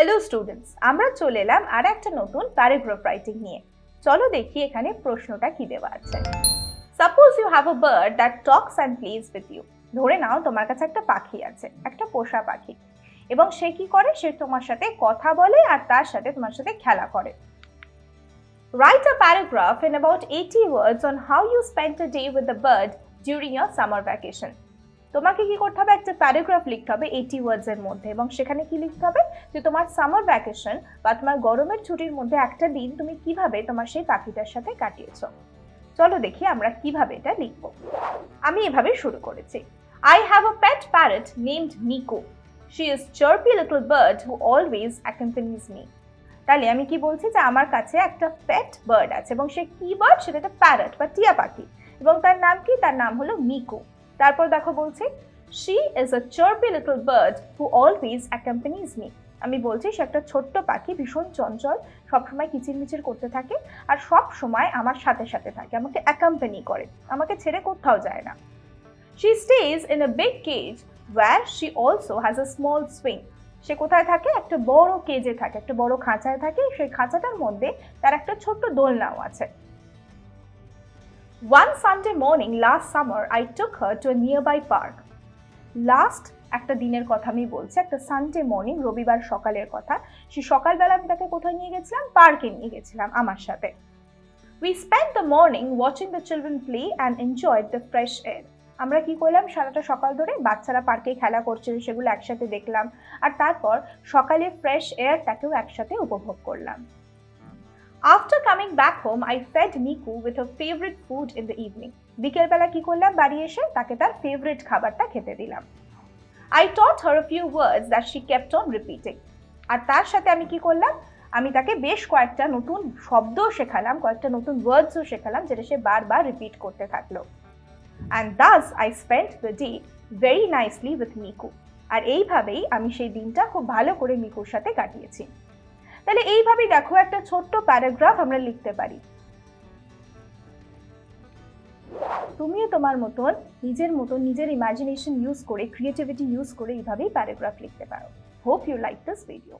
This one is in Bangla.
হ্যালো স্টুডেন্টস আমরা চলে এলাম আর একটা নতুন প্যারাগ্রাফ রাইটিং নিয়ে। চলো দেখি এখানে প্রশ্নটা কি দেওয়া আছে। Suppose you have a bird that talks and plays with you ধরে নাও তোমার কাছে একটা পাখি আছে, একটা পোষা পাখি। এবং সে কি করে? সে তোমার সাথে কথা বলে আর তার সাথে তোমার সাথে খেলা করে। Write a paragraph in about 80 words on how you spent a day with the bird during your summer vacation. তোমাকে কি করতে হবে? একটা প্যারাগ্রাফ লিখতে হবে এইটি ওয়ার্ডসের মধ্যে এবং সেখানে কি লিখতে হবে? যে তোমার সামার ভ্যাকেশন বা তোমার গরমের ছুটির মধ্যে একটা দিন তুমি কীভাবে তোমার সেই পাখিটার সাথে কাটিয়েছ? চলো দেখি আমরা কীভাবে এটা লিখব। আমি এভাবে শুরু করেছি। I have a pet parrot named Miko she is chirpy little bird who always accompanies me তাহলে আমি কি বলছি? যে আমার কাছে একটা পেট বার্ড আছে এবং সে কি বার্ড সেটা একটা প্যারট বা টিয়া পাখি এবং তার নাম কি? তার নাম হলো মিকো তারপর দেখো বলছি she is a chirpy little bird who always accompanies me আমি বলছি, সে একটা ছোট্ট পাখি, ভীষণ চঞ্চল, সবসময় কিচিরমিচির করতে থাকে আর সব সময় আমার সাথে সাথে থাকে, আমাকে অ্যাকম্পানি করে, আমাকে ছেড়ে কোথাও যায় না। She stays in a big cage where she also has a small swing সে কোথায় থাকে? একটা বড় কেজে থাকে, একটা বড় খাঁচায় থাকে, সেই খাঁচাটার মধ্যে তার একটা ছোট্ট দোলনাও আছে। One Sunday morning last summer I took her to nearby park last একটা দিনের কথা আমি বলছি, একটা সানডে মর্নিং রবিবার সকালের কথা। সে সকালবেলা আমি তাকে কোথায় নিয়ে গেছিলাম? পার্কে নিয়ে গেছিলাম আমার সাথে। We spend the morning watching the children play and enjoy the fresh air আমরা কি করলাম? সারাটা সকাল ধরে বাচ্চারা পার্কে খেলা করছিল, সেগুলো একসাথে দেখলাম। আর তারপর সকালে ফ্রেশ এয়ারটাকেও একসাথে উপভোগ করলাম। After coming back home I fed Miku with a favourite food in the evening বিকেলবেলা কি করলাম? বাড়ি এসে তাকে তার ফেভারিট খাবারটা খেতে দিলাম। I taught her few words that she kept on repeating আর তার সাথে আমি কি করলাম? আমি তাকে বেশ কয়েকটা নতুন শব্দ শেখালাম, কয়েকটা নতুন ওয়ার্ডসও শেখালাম, যেটা সে বারবার রিপিট করতে থাকল। And thus I spend the day very nicely with Miku আর এইভাবেই আমি সেই দিনটা খুব ভালো করে মিকুর সাথে কাটিয়েছি। তাহলে এইভাবেই দেখো, একটা ছোট্ট প্যারাগ্রাফ আমরা লিখতে পারি। তুমিও তোমার মতন, নিজের মতন, নিজের ইমাজিনেশন ইউজ করে ক্রিয়েটিভিটি ইউজ করে এইভাবেই প্যারাগ্রাফ লিখতে পারো। Hope you like this video